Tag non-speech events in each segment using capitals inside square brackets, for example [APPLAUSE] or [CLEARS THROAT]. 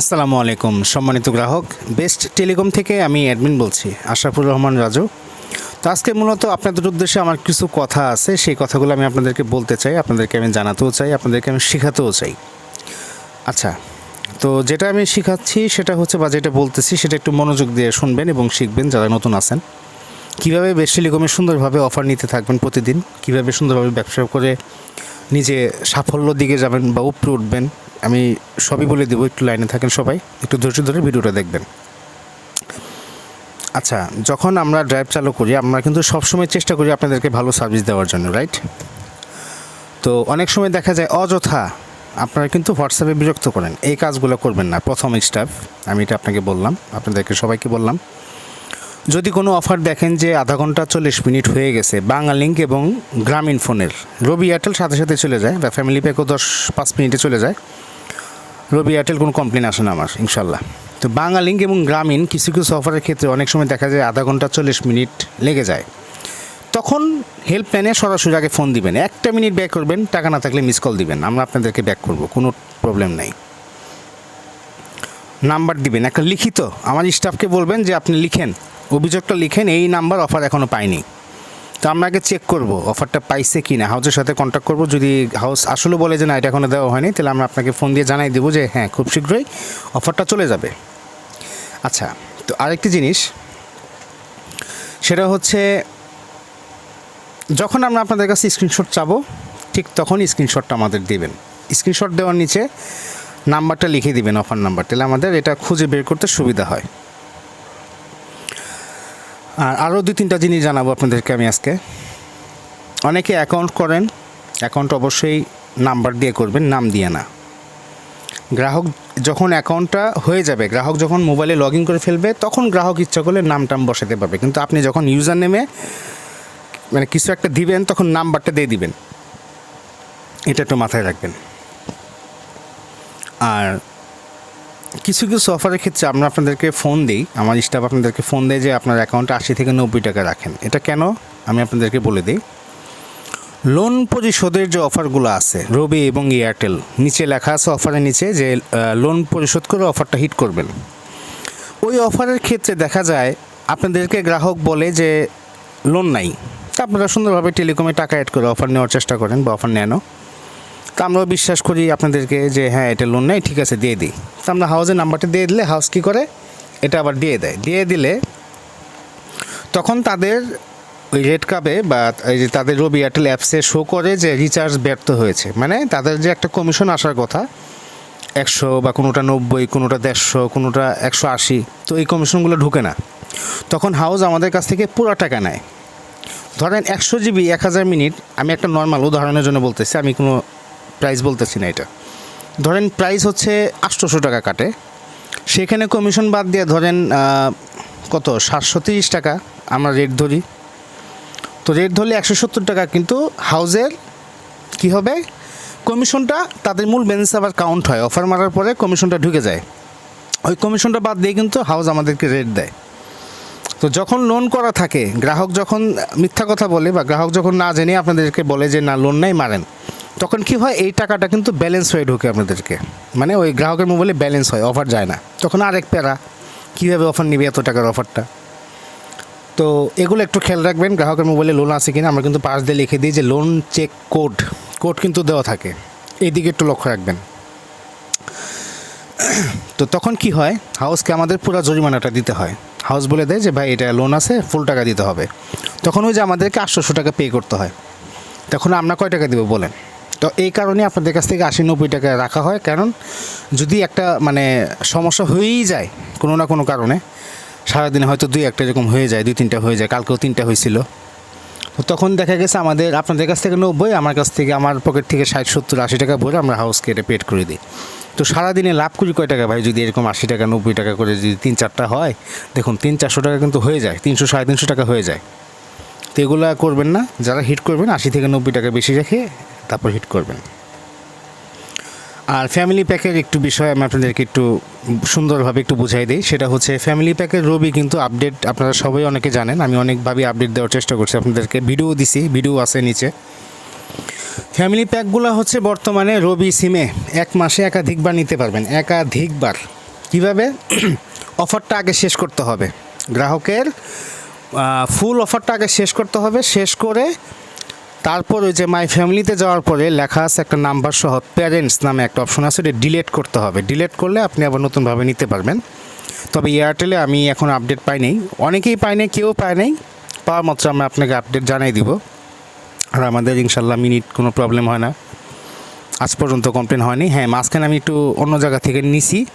আসসালামু আলাইকুম, সম্মানিত গ্রাহক। বেস্ট টেলিকম থেকে আমি অ্যাডমিন বলছি, আশরাফুর রহমান রাজু। তো আজকে মূলত আপনাদের উদ্দেশ্যে আমার কিছু কথা আছে, সেই কথাগুলো আমি আপনাদেরকে বলতে চাই, আপনাদেরকে আমি জানাতেও চাই, আপনাদেরকে আমি শেখাতেও চাই। আচ্ছা তো যেটা আমি শেখাচ্ছি সেটা হচ্ছে, বা যেটা বলতেছি, সেটা একটু মনোযোগ দিয়ে শুনবেন এবং শিখবেন যারা নতুন আছেন। কীভাবে বেস্ট টেলিকমে সুন্দরভাবে অফার নিতে থাকবেন প্রতিদিন? কীভাবে সুন্দরভাবে ব্যবসা করে নিজে সাফল্য দিকে যাবেন বা উপরে উঠবেন? আমি সবই বলে দেবো, একটু লাইনে থাকেন সবাই, একটু ধৈর্য ধরে ভিডিওটা দেখবেন। আচ্ছা যখন আমরা ড্রাইভ চালু করি, আমরা কিন্তু সবসময় চেষ্টা করি আপনাদেরকে ভালো সার্ভিস দেওয়ার জন্য রাইট তো অনেক সময় দেখা যায় অযথা আপনারা কিন্তু হোয়াটসঅ্যাপে বিরক্ত করেন। এই কাজগুলো করবেন না, প্রথম স্টাফ আমি এটা আপনাকে বললাম, আপনাদেরকে সবাইকে বললাম। যদি কোনো অফার দেখেন যে আধা ঘণ্টা চল্লিশ মিনিট হয়ে গেছে বাংলালিঙ্ক এবং গ্রামীণ ফোনের রবি এয়ারটেল সাথে সাথে চলে যায়, বা ফ্যামিলি প্যাকও দশ, পাঁচ মিনিটে চলে যায়। রবি এয়ারটেল, কোনো কমপ্লেন আসে না আমার, ইনশাল্লাহ। তো বাংলালিঙ্ক এবং গ্রামীণ কিছু কিছু অফারের ক্ষেত্রে অনেক সময় দেখা যায় আধা ঘণ্টা চল্লিশ মিনিট লেগে যায়। তখন হেল্পলাইনে সরাসরি আগে ফোন দিবেন, একটা মিনিট ব্যাক করবেন, টাকা না থাকলে মিস কল দিবেন, আমরা আপনাদেরকে ব্যাক করব, কোনো প্রবলেম নাই। নাম্বার দিবেন, একটা লিখিত, আমার স্টাফকে বলবেন যে আপনি লিখেন, অভিযোগটা লিখেন, এই নাম্বার অফার এখনও পাইনি। তো আমরা আগে চেক করব অফারটা পাইছে কি না হাউসের সাথে কন্ট্যাক্ট করব, যদি হাউস আসলে বলে যে না, এটা এখনও দেওয়া হয়নি, তাহলে আমরা আপনাকে ফোন দিয়ে জানাই দেবো যে হ্যাঁ খুব শীঘ্রই অফারটা চলে যাবে। আচ্ছা তো আরেকটি জিনিস, সেটা হচ্ছে যখন আমরা আপনাদের কাছে স্ক্রিনশট চাবো, ঠিক তখন স্ক্রিনশটটা আমাদের দিবেন। স্ক্রিনশট দেওয়ার নিচে নাম্বারটা লিখে দিবেন অফার নাম্বার তাহলে আমাদের এটা খুঁজে বের করতে সুবিধা হয়। আর আরও দুই তিনটা জিনিস জানাব আপনাদেরকে আমি আজকে। অনেকে অ্যাকাউন্ট করেন অ্যাকাউন্ট অবশ্যই নাম্বার দিয়ে করবেন, নাম দিয়ে না। গ্রাহক যখন অ্যাকাউন্টটা হয়ে যাবে, গ্রাহক যখন মোবাইলে লগ করে ফেলবে, তখন গ্রাহক ইচ্ছা করলে নাম টাম বসাতে পারবে। কিন্তু আপনি যখন ইউজার নেমে মানে কিছু একটা দিবেন, তখন নাম্বারটা দিয়ে দিবেন। এটা একটু মাথায় রাখবেন। আর কিছু কিছু অফারের ক্ষেত্রে আমরা আপনাদেরকে ফোন দিই। আমার স্টাফ আপনাদেরকে ফোন দেয় যে আপনার অ্যাকাউন্টে আশি থেকে নব্বই টাকা রাখেন। এটা কেন? আমি আপনাদেরকে বলে দিই। লোন পরিশোধের যে অফারগুলো আছে রবি এবং এয়ারটেল নিচে লেখা আছে অফারের নিচে যে লোন পরিশোধ করে অফারটা হিট করবেন। ওই অফারের ক্ষেত্রে দেখা যায়, আপনাদেরকে গ্রাহক বলে যে লোন নাই। আপনারা সুন্দরভাবে টেলিকমে টাকা অ্যাড করে অফার নেওয়ার চেষ্টা করেন বা অফার নেন। তা আমরাও বিশ্বাস করি আপনাদেরকে যে হ্যাঁ এটা লোন নেই, ঠিক আছে, দিয়ে দিই। তা আমরা হাউসের নাম্বারটা দিয়ে দিলে হাউস কী করে? এটা আবার দিয়ে দেয়। দিয়ে দিলে তখন তাদের ওই রেড কাপে বা এই যে তাদের রবি এয়ারটেল অ্যাপসে শো করে যে রিচার্জ ব্যর্থ হয়েছে। মানে তাদের যে একটা কমিশন আসার কথা, একশো বা কোনোটা নব্বই, কোনোটা দেড়শো, কোনোটা একশো আশি, তো এই কমিশনগুলো ঢুকে না। তখন হাউস আমাদের কাছ থেকে পুরো টাকা নেয়। ধরেন একশো জিবি এক হাজার মিনিট, আমি একটা নর্মাল উদাহরণের জন্য বলতেছি, আমি কোনো প্রাইস বলতেছি না এটা। ধরেন প্রাইস হচ্ছে আটশোশো টাকা কাটে। সেখানে কমিশন বাদ দিয়ে ধরেন কত? সাতশো তিরিশ টাকা আমরা রেট ধরি। তো রেট ধরলে একশো সত্তর টাকা, কিন্তু হাউজের কি হবে? কমিশনটা, তাদের মূল ব্যালেন্স আবার কাউন্ট হয়। অফার মারার পরে কমিশনটা ঢুকে যায়। ওই কমিশনটা বাদ দিয়ে কিন্তু হাউস আমাদেরকে রেট দেয়। তো যখন লোন করা থাকে, গ্রাহক যখন মিথ্যা কথা বলে বা গ্রাহক যখন না জেনে আপনাদেরকে বলে যে, না লোন নাই, মারেন। তখন কি হয়, এই টাকাটা কিন্তু ব্যালেন্স হয়ে ঢোকে আপনাদেরকে। মানে ওই গ্রাহকের মোবাইলে ব্যালেন্স হয় অফার যায় না। তখন আরেক প্যারা, কীভাবে অফার নিবে এত টাকার অফারটা তো এগুলো একটু খেয়াল রাখবেন, গ্রাহকের মোবাইলে লোন আছে কিনা, আমরা কিন্তু পাশ দিয়ে লিখে দিই যে লোন চেক কোড কোড কিন্তু দেওয়া থাকে। এইদিকে একটু লক্ষ্য রাখবেন। তো তখন কি হয় হাউসকে আমাদের পুরো জরিমানাটা দিতে হয়। হাউস বলে দেয় যে, ভাই, এটা লোন আছে ফুল টাকা দিতে হবে। তখন ওই যে আমাদেরকে আটশোশো টাকা পে করতে হয়। তখন আমরা কয় টাকা দেবো বলেন? তো এই কারণে আপনাদের কাছ থেকে আশি নব্বই টাকা রাখা হয়। কারণ যদি একটা মানে সমস্যা হয়েই যায় কোনো না কোনো কারণে, সারাদিনে হয়তো দুই একটা এরকম হয়ে যায়, দুই তিনটা হয়ে যায়, কালকেও তিনটা হয়েছিল। তো তখন দেখা গেছে আমাদের, আপনাদের কাছ থেকে নব্বই, আমার কাছ থেকে, আমার পকেট থেকে ষাট, সত্তর, আশি টাকা ভরে আমরা হাউস কেটে পেড করে দিই। তো সারাদিনে লাভ করি কয় টাকা ভাই? যদি এরকম আশি টাকা, নব্বই টাকা করে যদি তিন চারটা হয়, দেখুন তিন চারশো টাকা কিন্তু হয়ে যায়, তিনশো, সাড়ে তিনশো টাকা হয়ে যায়। তো এগুলো করবেন না, যারা হিট করবেন, আশি থেকে নব্বই টাকা বেশি রেখে তারপর হিট করবেন। আর ফ্যামিলি প্যাকের একটু বিষয় আমি আপনাদেরকে একটু সুন্দরভাবে একটু বুঝাই দিই। সেটা হচ্ছে ফ্যামিলি প্যাকের রবি কিন্তু আপডেট আপনারা সবাই অনেকে জানেন। আমি অনেকভাবে আপডেট দেওয়ার চেষ্টা করছি আপনাদেরকে। ভিডিও দিছি ভিডিও আছে নিচে। ফ্যামিলি প্যাকগুলো হচ্ছে বর্তমানে রবি সিমে এক মাসে একাধিকবার নিতে পারবেন। একাধিকবার। কীভাবে? [CLEARS THROAT] অফারটা আগে শেষ করতে হবে। গ্রাহকের ফুল অফারটা আগে শেষ করতে হবে। শেষ করে তারপর ওই যে মাই ফ্যামিলিতে যাওয়ার পরে লেখা আছে একটা নাম্বার সহ প্যারেন্টস নামে একটা অপশন আছে এটা ডিলেট করতে হবে। ডিলেট করলে আপনি আবার নতুনভাবে নিতে পারবেন। তবে এয়ারটেলে আমি এখন আপডেট পাই নাই। অনেকেই পাই নাই, কেউ পায় নাই। পাওয়ার মাত্র আমি আপনাকে আপডেট জানাই দিব। আর আমাদের ইনশাল্লাহ মিনিট কোনো প্রবলেম হয় না। আজ পর্যন্ত কমপ্লেন হয়নি। হ্যাঁ মাঝখানে আমি একটু অন্য জায়গা থেকে নিছি।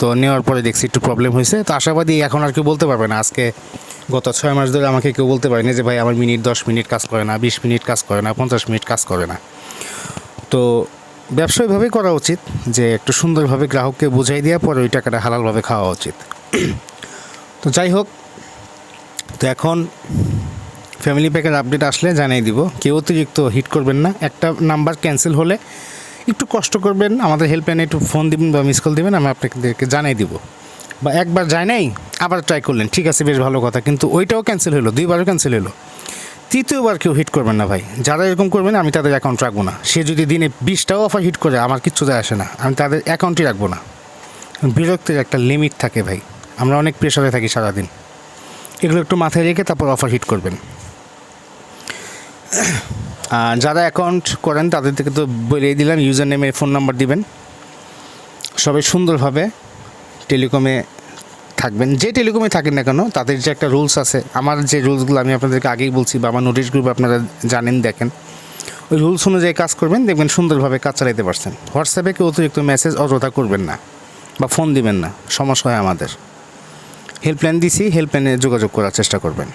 তো নেওয়ার পরে দেখছি একটু প্রবলেম হয়েছে। তো আশাবাদী এখন আর কেউ বলতে পারবে না। আজকে গত ছয় মাস ধরে আমাকে কেউ বলতে পারেনি যে, ভাই, আমার মিনিট দশ মিনিট কাজ করে না, বিশ মিনিট কাজ করে না, পঞ্চাশ মিনিট কাজ করে না। তো ব্যবসা ওইভাবেই করা উচিত, যে একটু সুন্দরভাবে গ্রাহককে বুঝাই দেওয়ার পরে ওই টাকাটা হালালভাবে খাওয়া উচিত। তো যাই হোক, তো এখন ফ্যামিলি প্যাকের আপডেট আসলে জানিয়ে দিব। কেউ অতিরিক্ত হিট করবেন না। একটা নাম্বার ক্যান্সেল হলে একটু কষ্ট করবেন, আমাদের হেল্পলাইনে একটু ফোন দিবেন বা মিস কল দিবেন, আমি আপনাদেরকে জানাই দিব। বা একবার যায় নাই, আবার ট্রাই করলেন, ঠিক আছে, বেশ ভালো কথা, কিন্তু ওইটাও ক্যান্সেল হলো, দুইবারও ক্যান্সেল হলো। তৃতীয়বার কেউ হিট করবেন না ভাই, যারা এরকম করবেন, আমি তাদের অ্যাকাউন্ট রাখব না। সে যদি দিনে বিশটাও অফার হিট করে, আমার কিচ্ছু যায় আসে না, আমি তাদের অ্যাকাউন্টই রাখব না। বিরক্তির একটা লিমিট থাকে ভাই, আমরা অনেক প্রেশারে থাকি সারাদিন। এগুলো একটু মাথায় রেখে তারপর অফার হিট করবেন। যারা অ্যাকাউন্ট করেন তাদের থেকে তো বলেই দিলাম ইউজার নেমে ফোন নাম্বার দিবেন। সবাই সুন্দরভাবে টেলিকমে থাকবেন। যে টেলিকমে থাকেন না কেন, তাদের যে একটা রুলস আছে, আমার যে রুলসগুলো আমি আপনাদেরকে আগেই বলছি বা আমার নোটিশ গ্রুপ আপনারা জানেন, দেখেন। ওই রুলস অনুযায়ী কাজ করবেন, দেখবেন সুন্দরভাবে কাজ চালাইতে পারছেন। হোয়াটসঅ্যাপে কেউ অতিরিক্ত মেসেজ অযথা করবেন না বা ফোন দিবেন না, সমস্যা হয় আমাদের। হেল্পলাইন দিছি হেল্পলাইনে যোগাযোগ করার চেষ্টা করবেন।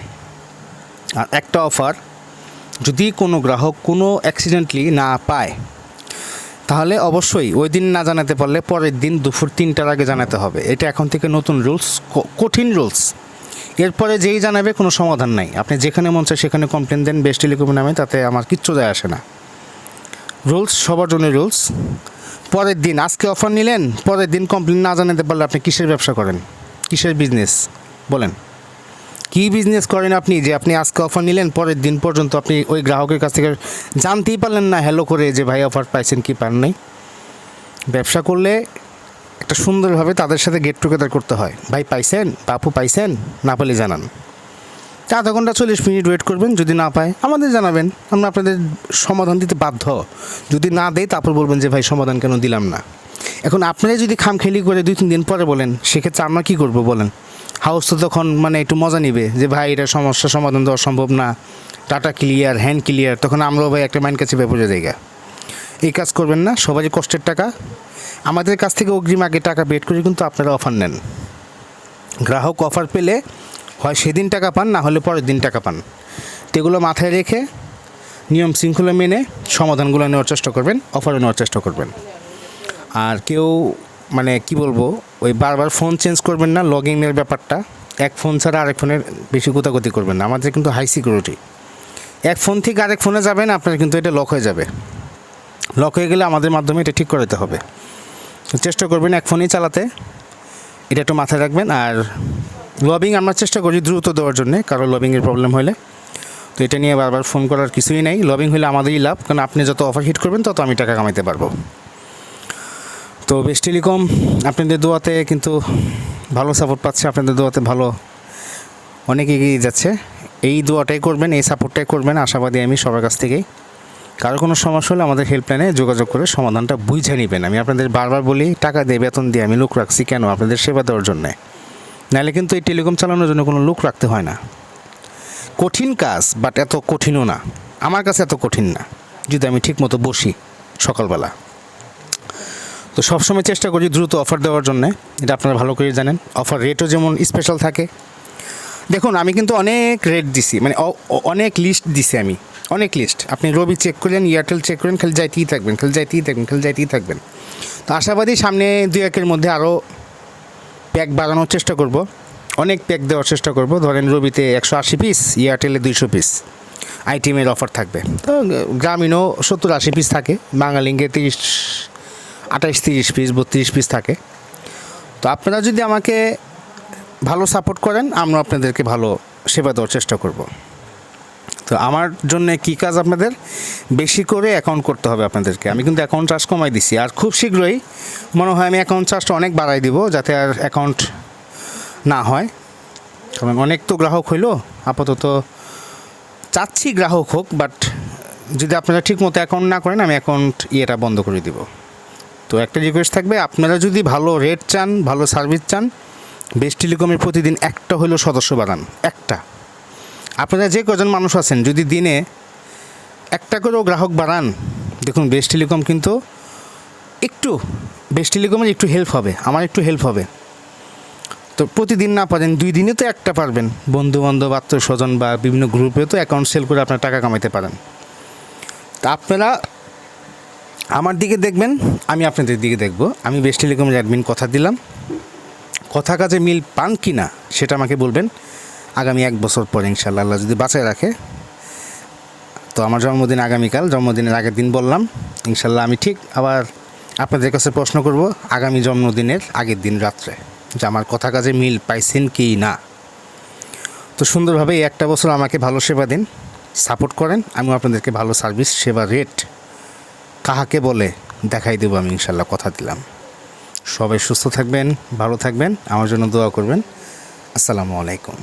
আর একটা অফার যদি কোনো গ্রাহক কোনো অ্যাক্সিডেন্টলি না পায়, তাহলে অবশ্যই ওই দিন না জানাতে পারলে পরের দিন দুপুর তিনটার আগে জানাতে হবে। এটা এখন থেকে নতুন রুলস কঠিন রুলস এরপরে যেই জানাবে কোনো সমাধান নাই। আপনি যেখানে মন চায় সেখানে কমপ্লেন দেন বেস্ট টেলিকম নামে, তাতে আমার কিচ্ছু যায় আসে না। রুলস সবার জন্য রুলস পরের দিন আজকে অফার নিলেন, পরের দিন কমপ্লেন না জানাতে পারলে আপনি কিসের ব্যবসা করেন? কিসের বিজনেস বলেন। কী বিজনেস করেন আপনি? যে আপনি আজকে অফার নিলেন, পরের দিন পর্যন্ত আপনি ওই গ্রাহকের কাছ থেকে জানতেই পারলেন না হ্যালো করে যে, ভাই অফার পাইছেন কি, পান নাই? ব্যবসা করলে একটা সুন্দরভাবে তাদের সাথে গেট টুগেদার করতে হয়। ভাই, পাইছেন? বাপু পাইছেন? না পেলে জানান। আধা ঘণ্টা চল্লিশ মিনিট ওয়েট করবেন, যদি না পায়, আমাদের জানাবেন। আমরা আপনাদের সমাধান দিতে বাধ্য। যদি না দেয়, তারপর বলবেন যে, ভাই, সমাধান কেন দিলাম না? এখন আপনারা যদি খামখেলি করে দুই, তিন দিন পরে বলেন, সেক্ষেত্রে আমরা কী করব বলেন? হাউস তো তখন মানে একটু মজা নিবে যে, ভাই, এটা সমস্যা, সমাধান দেওয়া সম্ভব না। টাটা ক্লিয়ার হ্যান্ড ক্লিয়ার তখন আমরাও, ভাই, একটা মাইন্ড কাছে বেপরে জায়গা। এই কাজ করবেন না, সবারই কষ্টের টাকা। আমাদের কাছ থেকে অগ্রিম আগে টাকা বেট করে কিন্তু আপনারা অফার নেন। গ্রাহক অফার পেলে হয় সেদিন টাকা পান, না হলে পরের দিন টাকা পান। তো এগুলো মাথায় রেখে নিয়ম শৃঙ্খলা মেনে সমাধানগুলো নেওয়ার চেষ্টা করবেন অফারও নেওয়ার চেষ্টা করবেন। আর কেউ মানে কি বলব, ওই বারবার ফোন চেঞ্জ করবেন না লগ ইনের ব্যাপারটা। এক ফোন ছাড়া আরেক ফোনের বেশি গোতাগতি করবেন না। আমাদের কিন্তু হাই সিকিউরিটি এক ফোন থেকে আরেক ফোনে যাবেন, আপনার কিন্তু এটা লক হয়ে যাবে। লক হয়ে গেলে আমাদের মাধ্যমে এটা ঠিক করাতে হবে। চেষ্টা করবেন এক ফোনেই চালাতে। এটা একটু মাথায় রাখবেন, আর লবিং আমরা চেষ্টা করি দ্রুত দেওয়ার জন্যে কারও লবিংয়ের প্রবলেম হলে। তো এটা নিয়ে বারবার ফোন করার কিছুই নেই। লবিং হলে আমাদেরই লাভ, কারণ আপনি যত অফার হিট করবেন, তত আমি টাকা কামাইতে পারব। তো বেস্ট টেলিকম, আপনাদের দোয়াতে কিন্তু ভালো সাপোর্ট পাচ্ছে, আপনাদের দোয়াতে ভালো অনেক এগিয়ে যাচ্ছে। এই দোয়াটাই করবেন, এই সাপোর্টটাই করবেন, আশাবাদী আমি সবার কাছ থেকেই। কারও কোনো সমস্যা হলে আমাদের হেল্পলাইনে যোগাযোগ করে সমাধানটা বুঝে নেবেন। আমি আপনাদের বারবার বলি, টাকা দিয়ে বেতন দিয়ে আমি লোক রাখছি কেন? আপনাদের সেবা দেওয়ার জন্যে। নাহলে কিন্তু এই টেলিকম চালানোর জন্য কোনো লোক রাখতে হয় না। কঠিন কাজ বাট এত কঠিনও না। আমার কাছে এত কঠিন না, যদি আমি ঠিক মতো বসি সকালবেলা। তো সবসময় চেষ্টা করি দ্রুত অফার দেওয়ার জন্য, এটা আপনারা ভালো করে জানেন। অফার রেটও যেমন স্পেশাল থাকে। দেখুন, আমি কিন্তু অনেক রেট দিছি মানে অনেক লিস্ট দিছি আমি। অনেক লিস্ট আপনি রবি চেক করলেন এয়ারটেল চেক করেন খালি যাইতেই থাকবেন, খালি যাইতেই থাকবেন, খালি যাইতেই থাকবেন। তো আশাবাদী সামনে দু একের মধ্যে আরও প্যাক বাগানোর চেষ্টা করব। অনেক প্যাক দেওয়ার চেষ্টা করব। ধরেন রবিতে একশো আশি পিস এয়ারটেলে দুইশো পিস আইটিএমের অফার থাকবে। তো, গ্রামীণও সত্তর আশি পিস থাকে। বাঙালিঙ্গে তিরিশ, আঠাশ, তিরিশ পিস বত্রিশ পিস থাকে। তো আপনারা যদি আমাকে ভালো সাপোর্ট করেন, আমরা আপনাদেরকে ভালো সেবা দেওয়ার চেষ্টা করব। তো আমার জন্য কি কাজ আপনাদের? বেশি করে অ্যাকাউন্ট করতে হবে আপনাদেরকে। আমি কিন্তু অ্যাকাউন্ট চার্জ কমাই দিছি। আর খুব শীঘ্রই মনে হয় আমি অ্যাকাউন্ট চার্জটা অনেক বাড়াই দিব যাতে আর অ্যাকাউন্ট না হয়। কারণ অনেক তো গ্রাহক হইল, আপাতত চাচ্ছি গ্রাহক হোক বাট যদি আপনারা ঠিক মতো অ্যাকাউন্ট না করেন, আমি অ্যাকাউন্ট ইয়েটা বন্ধ করে দিব। তো একটা রিকোয়েস্ট থাকবে, আপনারা যদি ভালো রেট চান, ভালো সার্ভিস চান বেস্ট টেলিকমের প্রতিদিন একটা হলো সদস্য বাড়ান একটা। আপনারা যে কজন মানুষ আছেন, যদি দিনে একটা করেও গ্রাহক বাড়ান, দেখুন বেস্ট টেলিকম কিন্তু একটু বেস্ট টেলিকমের একটু হেল্প হবে, আমার একটু হেল্প হবে। তো প্রতিদিন না পারেন, দুই দিনে তো একটা পারবেন। বন্ধু বান্ধব আত্মীয় স্বজন বা বিভিন্ন গ্রুপে তো অ্যাকাউন্ট সেল করে আপনার টাকা কামাইতে পারেন। তা আপনারা আমার দিকে দেখবেন, আমি আপনাদের দিকে দেখব। আমি বেস্ট টেলিকমের অ্যাডমিন কথা দিলাম। কথা কাজে মিল পান কি না সেটা আমাকে বলবেন। আগামী এক বছর পরে ইনশাল্লাহ আল্লাহ যদি বাঁচায় রাখে। তো আমার জন্মদিন আগামীকাল, জন্মদিনের আগের দিন বললাম। ইনশাল্লাহ আমি ঠিক আবার আপনাদের কাছে প্রশ্ন করব আগামী জন্মদিনের আগের দিন রাত্রে, যে আমার কথা কাজে মিল পাইছেন কি না। তো সুন্দরভাবে এই একটা বছর আমাকে ভালো সেবা দিন, সাপোর্ট করেন, আমিও আপনাদেরকে ভালো সার্ভিস, সেবা রেট কাহাকে বলে দেখাই দেবো আমি ইনশাল্লাহ কথা দিলাম। সবাই সুস্থ থাকবেন, ভালো থাকবেন, আমার জন্য দোয়া করবেন। আসসালামু আলাইকুম।